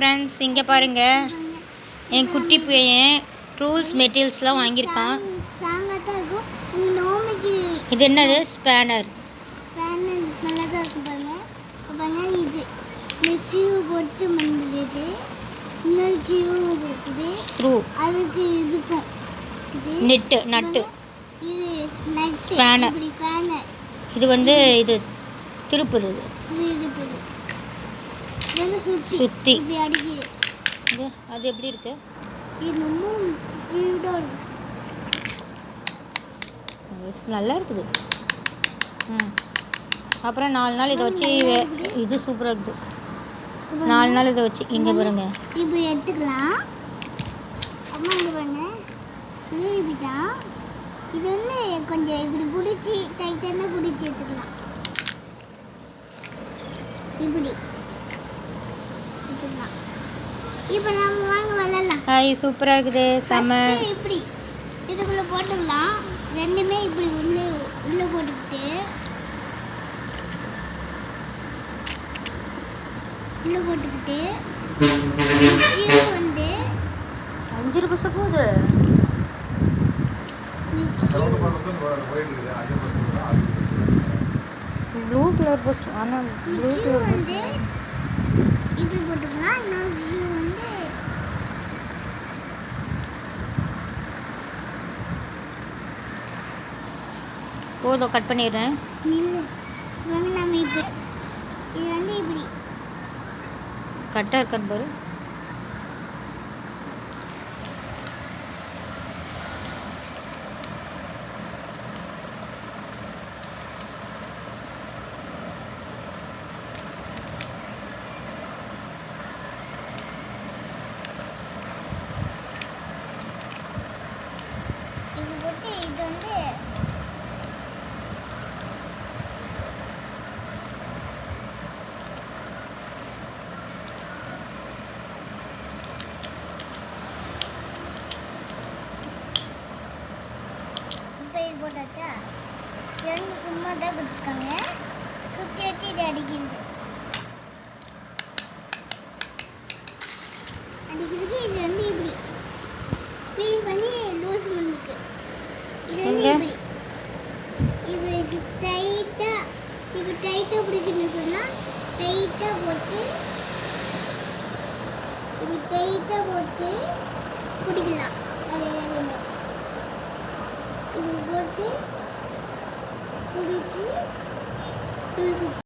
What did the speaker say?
Friends இங்கே பாருங்க. என் குட்டி பையன் ரூல்ஸ் மெட்டீரியல்ஸ்லாம் வாங்கியிருக்கான். இது என்னது? ஸ்பேனர் ஸ்க்ரூ அதுக்கு இதுக்கும் இது நெட்டு நட்டு இது ஃபேனர் இது வந்து இது. திருப்புறது. இது அது எப்படி இருக்கு? நல்லா இருக்குது. ம். அப்புறம் நாலு நாள் இதை வச்சு இது சூப்பராக இருக்குது. நாலு நாள் இதை வச்சு இங்கே பாருங்க. இப்படி எடுத்துக்கலாம். அம்மா இங்கே பாருங்க. இது இப்படி தான் இது வந்து கொஞ்சம் இப்படி பிடிச்சி டைட்டான பிடிச்சி எடுத்துக்கலாம். இப்படி. இப்போ நம்ம வாங்க விளாட்லாம் ஹாய் சூப்பராக இருக்குது செம. இப்படி. இதுக்குள்ளே போட்டுக்கலாம். ரெண்டுமே இப்படி உள்ளே உள்ளே போட்டுக்கிட்டு. உள்ளே போட்டுக்கிட்டு. இது வந்து அஞ்சு ரூபாய் போகுது. ப்ளூ கலர் பஸ் ஆனால் ப்ளூ கலர் வந்து இப்படி போட்டுக்கலாம் இன்னொரு இது வந்து போதும் கட் பண்ணிடுறேன். கரெக்டாக இருக்கான்னு பாரு இது போட்டு இது வந்து இப்போ இது போட்டாச்சா? இது வந்து சும்மா தான் கொடுத்துருக்காங்க. குத்தி வச்சு இது அடிக்கிறது. அடிக்கிறதுக்கு இது வந்து இப்படி. பீல் பண்ணி லூஸ் பண்ணிருக்கு இது வந்து? இப்படி. இப்படி டைட்டாக இப்படி டைட்டாக பிடிக்கணும்னு சொன்னால் டைட்டாக போட்டு இப்படி டைட்டாக போட்டு பிடிக்கலாம். அது কুড়িটি